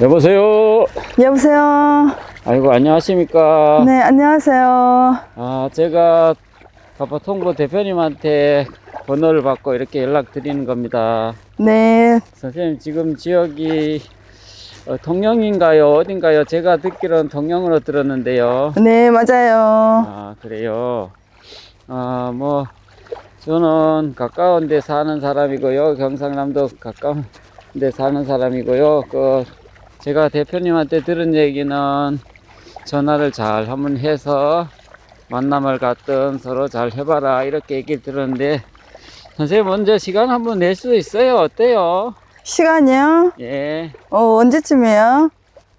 여보세요. 여보세요. 아이고 안녕하십니까. 네, 안녕하세요. 아 제가 가파통보 대표님한테 번호를 받고 이렇게 연락 드리는 겁니다. 네, 선생님 지금 지역이 어, 통영인가요? 어딘가요? 제가 듣기로는 통영으로 들었는데요. 네, 맞아요. 아 그래요. 아 뭐 저는 가까운 데 사는 사람이고요. 경상남도 가까운 데 사는 사람이고요. 그 제가 대표님한테 들은 얘기는 전화를 잘 한번 해서 만남을 갖든 서로 잘 해봐라 이렇게 얘기를 들었는데 선생님 먼저 시간 한번 낼 수 있어요 어때요? 시간이요? 예. 어, 언제쯤이에요?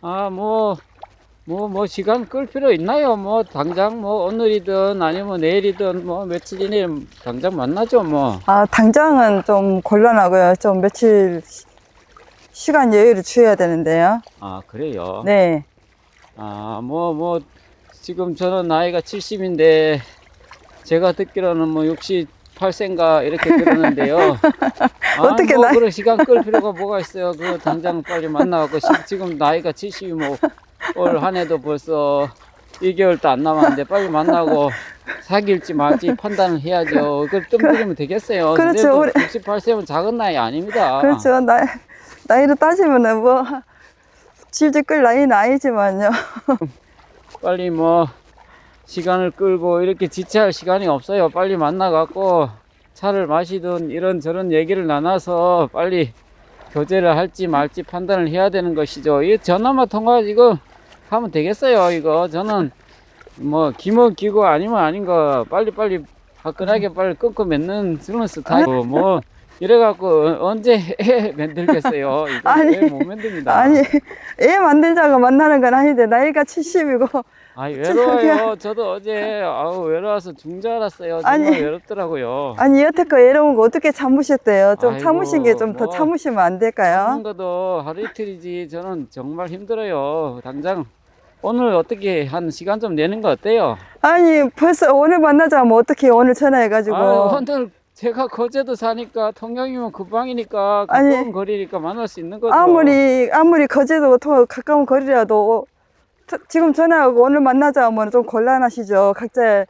아뭐뭐뭐 시간 끌 필요 있나요? 뭐 당장 뭐 오늘이든 아니면 내일이든 뭐 며칠 이내에 당장 만나죠 뭐. 아, 당장은 좀 곤란하고요. 좀 며칠 시- 시간 여유를 주어야 되는데요. 아 그래요. 네. 아 뭐 뭐 지금 저는 나이가 70인데 제가 듣기로는 뭐 68세인가 이렇게 들었는데요. 아, 어떻게 뭐 나이- 그런 시간 끌 필요가 뭐가 있어요? 그 당장 빨리 만나갖고 시- 지금 나이가 70이 뭐 올 한 해도 벌써 2개월도 안 남았는데 빨리 만나고 사귈지 말지 판단을 해야죠. 그걸 뜸 들이면 되겠어요. 그렇죠. 근데도 우리- 68세면 작은 나이 아닙니다. 그렇죠. 나이, 나이로 따지면은 뭐, 질질 끌 나이는 아니지만요. 빨리 뭐 시간을 끌고 이렇게 지체할 시간이 없어요. 빨리 만나갖고 차를 마시든 이런 저런 얘기를 나눠서 빨리 교제를 할지 말지 판단을 해야 되는 것이죠. 이 전화만 통화 이거 하면 되겠어요. 이거 저는 뭐 기면 기고 아니면 아닌 거 빨리 빨리 화끈하게 빨리 끊고 맺는 그런 스타일이고 뭐 이래갖고 언제 애 만들겠어요. 이거 아니, 못 만듭니다. 아니, 애 만들자고 만나는 건 아닌데, 나이가 70이고, 아 외로워요. 저도 어제 아우 외로워서 줄 알았어요. 정말 아니. 외롭더라고요. 아니, 여태껏 애로운 거 어떻게 참으셨대요? 좀 아이고, 참으신 게 좀 더 뭐. 참으시면 안 될까요? 하는 것도 하루 이틀이지 저는 정말 힘들어요. 당장 오늘 어떻게 한 시간 좀 내는 거 어때요? 아니 벌써 오늘 만나자 하면 어떻게 오늘 전화해가지고 아, 오늘 제가 거제도 사니까 통영이면 금방이니까 아니. 가까운 거리니까 만날 수 있는 거죠. 아무리 아무리 거제도 더 가까운 거리라도 저- 지금 전화하고 오늘 만나자 하면 좀 곤란하시죠 각자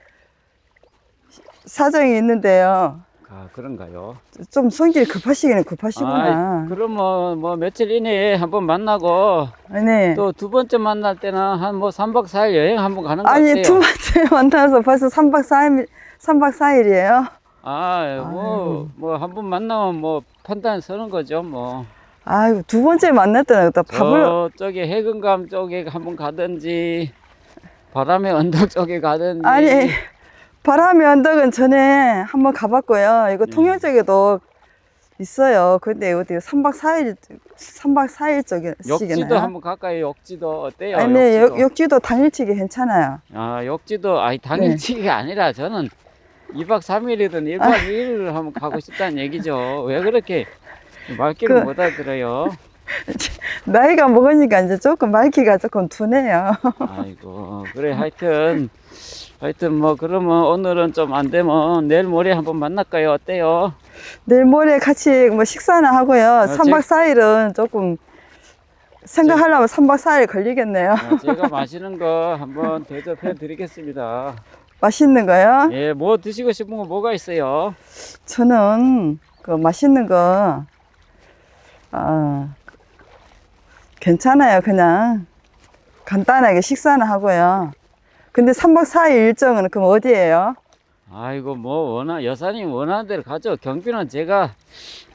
사정이 있는데요 아 그런가요? 좀 성질이 급하시기는 급하시구나 아이, 그러면 뭐 며칠 이내에 한번 만나고 네. 또 두 번째 만날 때는 한 뭐 3박 4일 여행 한번 가는 거 아니 어때요? 두 번째 만나서 벌써 3박 4일 3박 4일이에요 아, 뭐, 뭐, 한 번 만나면 뭐, 판단 서는 거죠, 뭐. 아이고 두 번째 때는 또 밥을 저쪽에 해금감 쪽에 한번 가든지, 바람의 언덕 쪽에 가든지. 아니 바람의 언덕은 전에 한번 가봤고요. 이거 네. 통영 쪽에도 있어요. 근데 어디 3박 4일 3박 4일 쪽에 욕지도 한번 가까이 욕지도 어때요? 아니 네, 욕지도. 역, 역지도 당일치기 괜찮아요. 아, 욕지도, 아니, 네. 당일치기가 아니라 저는 2박 3일이든 1박 2일을 한번 가고 싶다는 얘기죠. 왜 그렇게 말귀를 그- 못 알아들어요? 나이가 먹으니까 이제 조금 말기가 조금 둔해요. 아이고 그래 하여튼 하여튼 뭐 그러면 오늘은 좀 안 되면 내일 모레 한번 만날까요 어때요 내일 모레 같이 뭐 식사나 하고요. 제- 3박 4일은 조금 생각하려면 3박 4일 걸리겠네요. 아, 제가 마시는 거 한번 대접해 드리겠습니다 맛있는 거요? 예 뭐 드시고 싶은 거 뭐가 있어요 저는 그 맛있는 거, 아, 괜찮아요. 그냥 간단하게 식사는 하고요. 근데 3박 4일 일정은 그럼 어디예요? 아이고 뭐 원하 여사님 원하는 대로 가죠 경비는 제가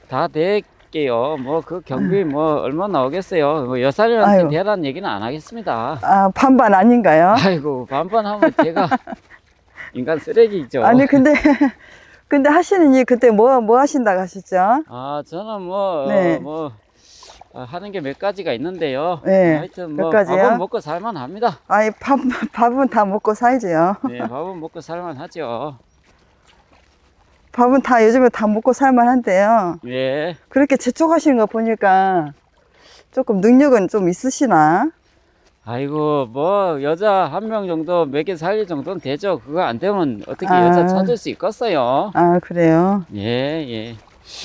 다 댈게요 뭐 그 경비 뭐 얼마 나오겠어요 뭐 여사님한테 아이고. 대란 얘기는 안 하겠습니다 아, 반반 아닌가요? 아이고 반반 하면 제가 인간 쓰레기죠 아니, 근데, 근데 하시는 일 그때 뭐, 뭐 하신다고 하셨죠? 아, 저는 뭐, 네. 뭐, 아, 하는 게 몇 가지가 있는데요. 네, 하여튼 몇 뭐? 밥은 먹고 살만 합니다. 아니, 밥, 밥은 다 먹고 살지요. 네, 밥은 먹고 살만 하죠. 밥은 다 요즘에 다 먹고 살만 한데요. 예. 그렇게 재촉하시는 거 보니까 조금 능력은 좀 있으시나? 아이고, 뭐, 여자 한 명 정도 먹여 살릴 정도는 되죠. 그거 안 되면 어떻게 아. 여자 찾을 수 있겠어요? 아, 그래요? 예, 예.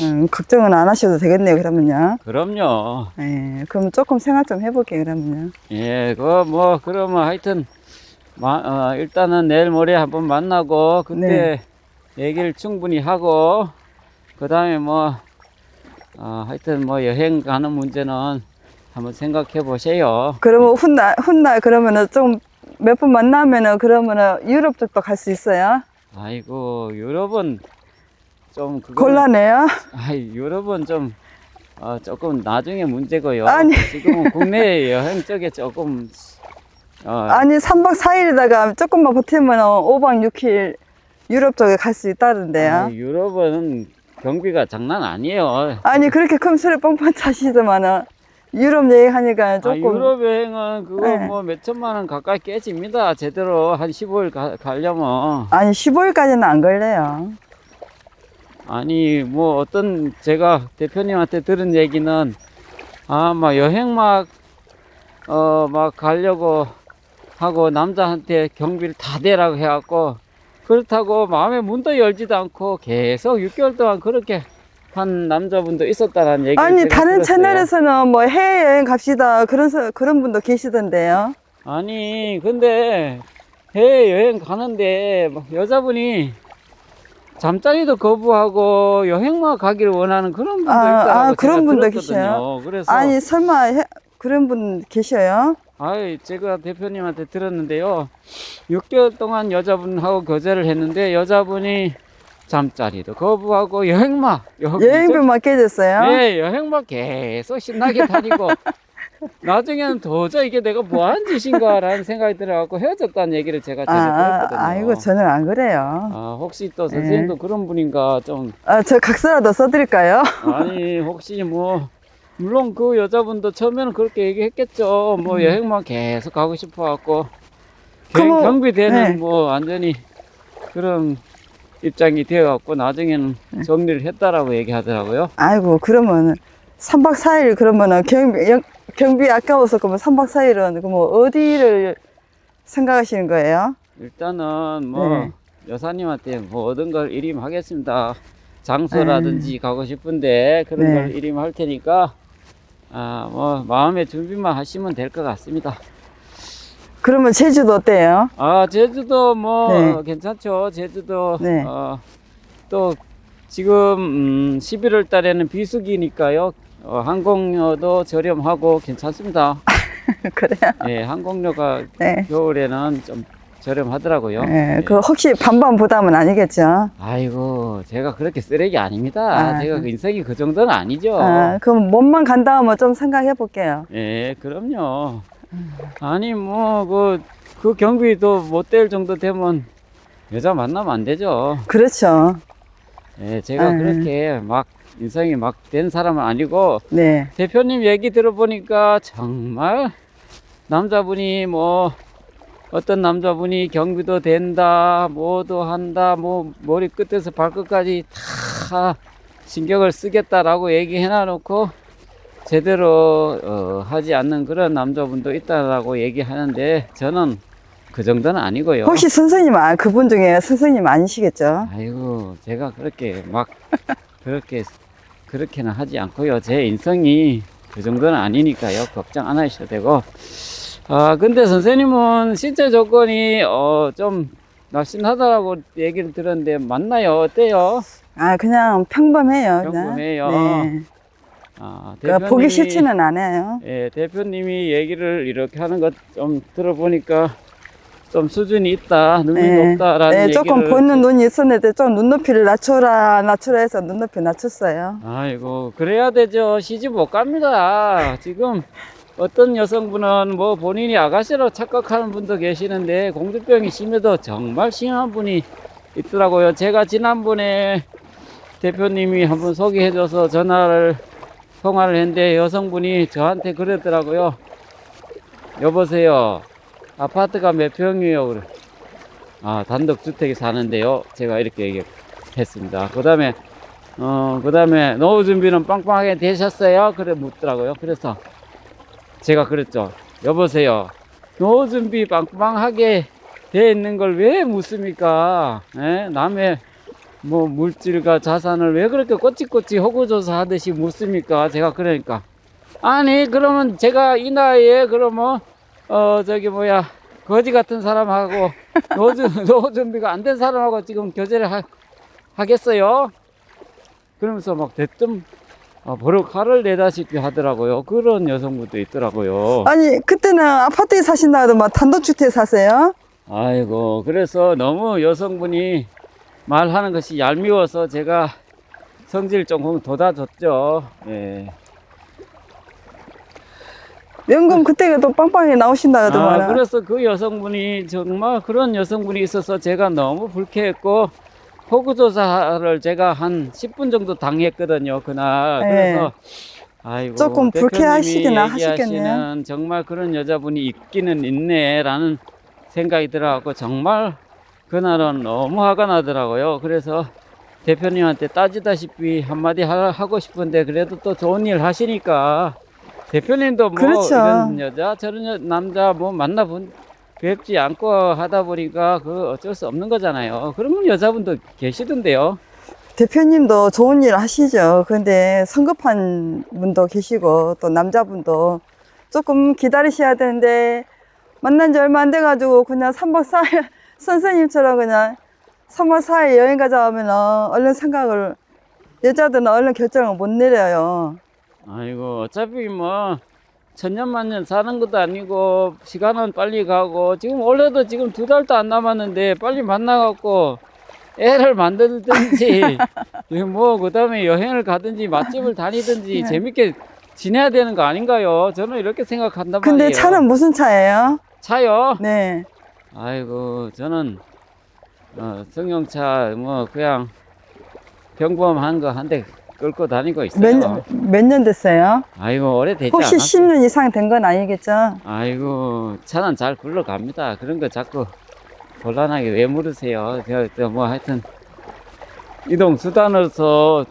음, 걱정은 안 하셔도 되겠네요, 그러면요. 그럼요. 예, 그럼 조금 생각 좀 해볼게요, 그러면요. 예, 그 뭐 그러면 하여튼 마, 어, 일단은 내일 모레 한번 만나고 그때 얘기를 충분히 하고 그 다음에 뭐 어, 하여튼 뭐 여행 가는 문제는 한번 생각해 보세요. 그러면 훗날, 훗날 그러면은 좀 몇 분 만나면은 그러면은 유럽 쪽도 갈 수 있어요? 아이고 유럽은 좀 그거는- 곤란해요? 아이 유럽은 좀 어, 조금 나중에 문제고요. 아니. 지금은 국내 여행 쪽에 조금 어, 아니, 3박 4일에다가 조금만 버티면 5박 6일 유럽 쪽에 갈 수 있다던데요. 아이, 유럽은 경비가 장난 아니에요. 아니, 그렇게 큰 소리 뻥뻥 차시더만은 유럽 여행하니까 아, 조금. 유럽 여행은 그거 네. 뭐몇 천만 원 가까이 깨집니다. 제대로 한 15일 가, 가려면. 아니, 15일까지는 안 걸려요. 아니, 뭐 어떤 제가 대표님한테 들은 얘기는 아, 막 여행 막, 어, 막 가려고 하고 남자한테 경비를 다 대라고 해갖고 그렇다고 마음의 문도 열지도 않고 계속 6개월 동안 그렇게 한 남자분도 있었다는 얘기를 아니, 다른. 채널에서는 뭐 해외여행 갑시다. 그런, 서- 그런 분도 계시던데요. 아니 근데 해외 여행 가는데 막 여자분이 잠자리도 거부하고 여행만 가기를 원하는 그런 분도 아, 있다고 아, 그런 분도. 계셔요? 그래서 아니, 설마 해- 그런 분 계셔요? 아이 제가 대표님한테 들었는데요. 6개월 동안 여자분하고 교제를 했는데 여자분이 잠자리도 거부하고 여행만 여행비만 깨졌어요? 네, 여행만 계속 신나게 다니고 나중에는 도저히 이게 내가 뭐 하는 짓인가라는 생각이 들어갖고 헤어졌다는 얘기를 제가 아, 전에 아, 들었거든요. 아이고, 저는 안 그래요. 아, 혹시 또 선생님도 그런 분인가 좀 아, 저 각서라도 써드릴까요? 아니 혹시 뭐 물론 그 여자분도 처음에는 그렇게 얘기했겠죠. 뭐 여행만 계속 가고 싶어갖고 경, 음. 그거- 경비대는 네. 뭐 완전히 그런 입장이 되어갖고 나중에는 네. 정리를 했다라고 얘기하더라고요. 아이고, 그러면은 3박 4일 그러면은 경비, 영- 경비 아까워서 그러면 3박 4일은 그뭐 어디를 생각하시는 거예요? 일단은 뭐 네. 여사님한테 모든 걸 일임하겠습니다. 장소라든지 가고 싶은데 그런 네. 걸 일임할 테니까 아 뭐 마음의 준비만 하시면 될 것 같습니다. 그러면 제주도 어때요? 아 제주도 뭐 네. 괜찮죠. 제주도 네. 어, 또 지금 음, 11월 달에는 비수기니까요. 어, 항공료도 저렴하고 괜찮습니다. 그래요? 예, 항공료가 네. 겨울에는 좀 저렴하더라고요. 네, 예. 그 혹시 반반 부담은 아니겠죠? 아이고, 제가 그렇게 쓰레기 아닙니다. 아, 제가 그- 그 인생이 그 정도는 아니죠. 아, 그럼 몸만 간다 하면 좀 생각해 볼게요. 예, 그럼요. 아니, 뭐, 그, 그 경비도 못 될 정도 되면 여자 만나면 안 되죠. 그렇죠. 예, 제가 아. 그렇게 막 인생이 막 된 사람은 아니고, 네. 대표님 얘기 들어보니까 정말 남자분이 뭐, 어떤 남자분이 경비도 된다, 뭐도 한다, 뭐, 머리 끝에서 발끝까지 다 신경을 쓰겠다라고 얘기해 놔놓고, 제대로, 어, 하지 않는 그런 남자분도 있다라고 얘기하는데, 저는 그 정도는 아니고요. 혹시 선생님, 아, 그분 중에 선생님 아니시겠죠? 아이고, 제가 그렇게 막, 그렇게, 그렇게는 하지 않고요. 제 인성이 그 정도는 아니니까요. 걱정 안 하셔도 되고. 아, 근데 선생님은 신체 조건이, 어, 좀, 날씬하다라고 얘기를 들었는데, 맞나요? 어때요? 아, 그냥 평범해요. 그냥. 평범해요. 네. 아, 그러니까 보기 싫지는 않아요. 예, 대표님이 얘기를 이렇게 하는 것 좀 들어보니까, 좀 수준이 있다, 눈이 네. 높다라는 네, 얘기를. 조금 보이는 눈이 있었는데 좀 눈높이를 낮춰라, 낮춰라 해서 눈높이 낮췄어요. 아이고 그래야 되죠 시집 못 갑니다 지금 어떤 여성분은 뭐 본인이 아가씨로 착각하는 분도 계시는데 공주병이 심해도 정말 심한 분이 있더라고요 제가 지난번에 대표님이 한번 소개해줘서 전화를 통화를 했는데 여성분이 저한테 그러더라고요 여보세요 아파트가 몇 평이에요 그래 아 단독주택에 사는데요 제가 이렇게 얘기했습니다 그 다음에 어, 그 다음에 노후 준비는 빵빵하게 되셨어요? 그래 묻더라고요. 그래서 제가 그랬죠. 여보세요. 노후 준비 빵빵하게 돼 있는 걸 왜 묻습니까? 예? 남의 뭐 물질과 자산을 왜 그렇게 꼬치꼬치 허구조사 하듯이 묻습니까? 제가 그러니까 아니 그러면 제가 이 나이에 그러면 어 저기 뭐야 거지 같은 사람하고 노준 노 준비가 안 된 사람하고 지금 교제를 하, 하겠어요? 그러면서 막 대뜸 아, 바로 칼을 내다시피 하더라고요. 그런 여성분도 있더라고요. 아니 그때는 아파트에 사신다 하더만 단독주택 사세요? 아이고, 그래서 너무 여성분이 말하는 것이 얄미워서 제가 성질 조금 돋아줬죠. 예. 연금 그때가 또 빵빵히 나오신다 하더만 아, 그래서 그 여성분이 정말 그런 여성분이 있어서 제가 너무 불쾌했고 호구 조사를 제가 한 10분 정도 당했거든요 그날 네. 그래서 아이고 조금 불쾌하시긴 하시겠네요. 정말 그런 여자분이 있기는 있네라는 생각이 들어갖고 정말 그날은 너무 화가 나더라고요 그래서 대표님한테 따지다시피 한마디 하- 하고 싶은데 그래도 또 좋은 일 하시니까 대표님도 뭐 그렇죠. 이런 여자 저런 여- 남자 뭐 만나본 뵙지 않고 하다 보니까 그 어쩔 수 없는 거잖아요. 그러면 여자분도 계시던데요. 대표님도 좋은 일 하시죠. 근데 성급한 분도 계시고 또 남자분도 조금 기다리셔야 되는데 만난 지 얼마 안 돼가지고 그냥 3박 4일 선생님처럼 그냥 3박 4일 여행 가자 하면 얼른 생각을 여자들은 얼른 결정을 못 내려요. 아이고 어차피 뭐 천년만년 사는 것도 아니고 시간은 빨리 가고 지금 원래도 지금 두 달도 안 남았는데 빨리 만나갖고 애를 만들든지 뭐 그다음에 여행을 가든지 맛집을 다니든지 네. 재밌게 지내야 되는 거 아닌가요? 저는 이렇게 생각한단 근데 말이에요. 차는 무슨 차예요? 차요? 네. 아이고 저는 어, 승용차 뭐 그냥 평범한 거 한 대 끌고 다니고 있어요. 몇, 몇 년 됐어요? 아이고 오래되지 혹시 않았어요. 10년 이상 된 건 아니겠죠? 아이고 차는 잘 굴러갑니다. 그런 거 자꾸 곤란하게 왜 물으세요? 저, 저, 뭐 하여튼 이동 수단으로서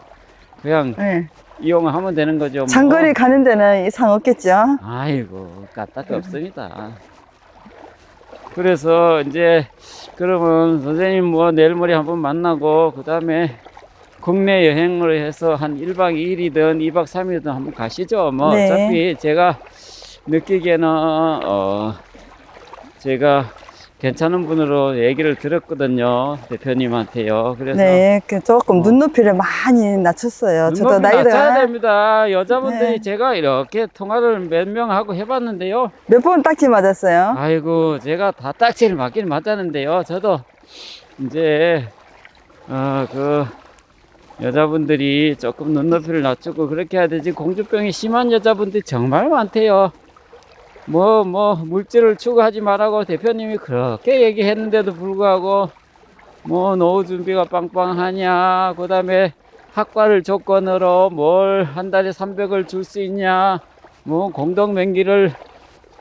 그냥 네. 이용하면 되는 거죠. 뭐. 장거리 가는 데는 이상 없겠죠? 아이고 까딱 없습니다. 그래서 이제 그러면 선생님 뭐 내일 모레 한번 만나고 그 다음에 국내 여행을 해서 한 1박 2일이든 2박 3일이든 한번 가시죠. 뭐 네. 어차피 제가 느끼기에는 어 제가 괜찮은 분으로 얘기를 들었거든요 대표님한테요. 그래서 네, 그 조금 어. 눈높이를 많이 낮췄어요. 저도 눈높이 낮춰야 나이가 됩니다. 여자분들이 네. 제가 이렇게 통화를 몇 명 하고 해봤는데요. 몇 번 딱지 맞았어요. 아이고 제가 다 딱지를 맞긴 맞았는데요 저도 이제 어 그 여자분들이 조금 눈높이를 낮추고 그렇게 해야 되지 공주병이 심한 여자분들이 정말 많대요 뭐 뭐 물질을 추구하지 말라고 대표님이 그렇게 얘기했는데도 불구하고 뭐 노후 준비가 빵빵하냐 그 다음에 학과를 조건으로 뭘 한 달에 300을 줄 수 있냐 뭐 공동 명기를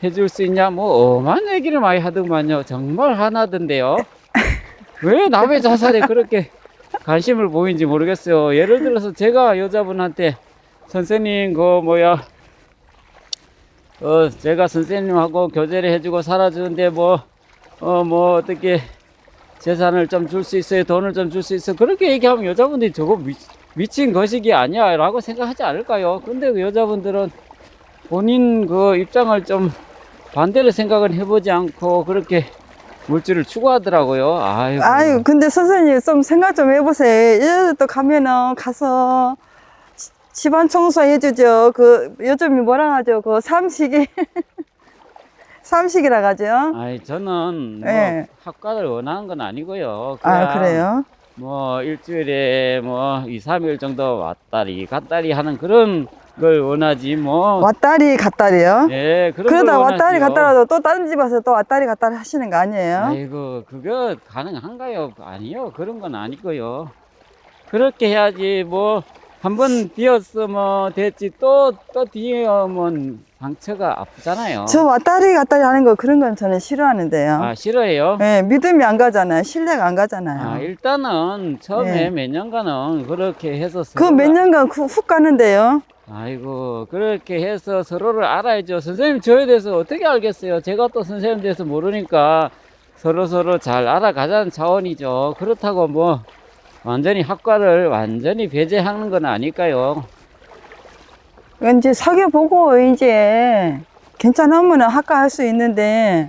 해줄 수 있냐 뭐 엄한 얘기를 많이 하더만요. 정말 화나던데요. 왜 남의 자살에 그렇게 관심을 보이는지 모르겠어요. 예를 들어서 제가 여자분한테 선생님 그 뭐야 어 제가 선생님하고 교제를 해주고 살아주는데 뭐 어 뭐 어떻게 재산을 좀 줄 수 있어요 돈을 좀 줄 수 있어 그렇게 얘기하면 여자분들이 저거 미, 미친 거식이 아니야 라고 생각하지 않을까요 근데 그 여자분들은 본인 그 입장을 좀 반대로 생각을 해보지 않고 그렇게 물질을 추구하더라고요. 아이고. 아유, 근데 선생님 좀 생각 좀 해보세요. 여자들도 가면은 가서 지- 집안 청소해주죠. 그 요즘이 뭐라 하죠? 그 삼식이 삼식이라 하죠. 아이 저는 뭐 네. 학과를 원하는 건 아니고요. 아 그냥 그래요? 뭐 일주일에 뭐 2, 3일 정도 왔다리 갔다리 하는 그런 걸 원하지 뭐. 왔다리 갔다리요? 예, 그런 그러다 걸 왔다리 원하지요. 갔다라도 또 다른 집 와서 또 왔다리 갔다리 하시는 거 아니에요? 아이고 그거 가능한가요? 아니요 그런 건 아니고요 그렇게 해야지 뭐 한번 뒤었으면 됐지 또또 뒤에면 상처가 아프잖아요 저 왔다리 갔다리 하는 거 그런 건 저는 싫어하는데요. 아 싫어해요? 네, 믿음이 안 가잖아요. 신뢰가 안 가잖아요. 아 일단은 처음에 네. 몇 년간은 그렇게 해서 그 몇 년간 후- 훅 가는데요. 아이고 그렇게 해서 서로를 알아야죠 선생님 저에 대해서 어떻게 알겠어요 제가 또 선생님 대해서 모르니까 서로 서로 잘 알아가자는 차원이죠 그렇다고 뭐 완전히 학과를 완전히 배제하는 건 아닐까요? 이제 사귀어보고 이제 괜찮으면 학과 할 수 있는데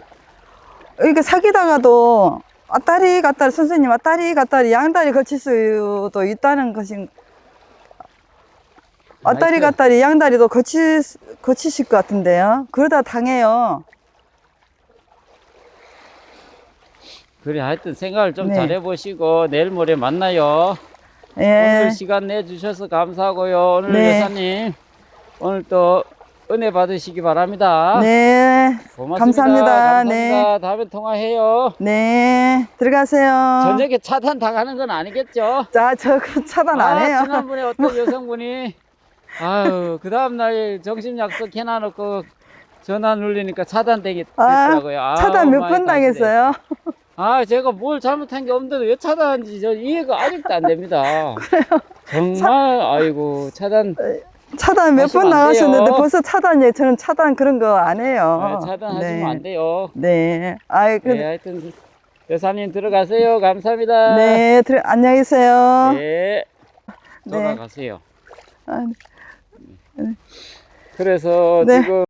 이렇게 사귀다가도 왔다리 갔다리 선생님 왔다리 갔다리 양다리 거칠 수도 있다는 것인 왔다리 갔다리 양다리도 거치, 거치실 것 같은데요. 그러다 당해요 그래 하여튼 생각을 좀 네. 잘해보시고 내일 모레 만나요. 예 오늘 시간 내주셔서 감사하고요. 오늘 네. 여사님 오늘 또 은혜 받으시기 바랍니다. 네, 고맙습니다. 감사합니다. 감사합니다. 다음에 통화해요. 네, 들어가세요. 저녁에 차단 당하는 건 아니겠죠? 자, 저그 차단 안 아, 해요. 지난번에 어떤 여성분이 아유 그 다음날 점심 약속 해놔놓고 전화 눌리니까 차단되기 아, 차단 몇 번. 당했어요? 아 제가 뭘 잘못한 게 없는데 왜 차단한지 저 이해가 아직도 안 됩니다. 정말 아이고 차단 차단 몇 하시면 번안 나가셨는데 돼요. 벌써 차단이에요. 저는 차단 그런 거 안 해요. 아, 차단하시면 네. 안 돼요. 네. 아이, 그, 네, 네. 하여튼 여사님 들어가세요. 감사합니다. 네, 들, 안녕히 계세요. 네. 네. 돌아가세요. 아, 그래서 네. 지금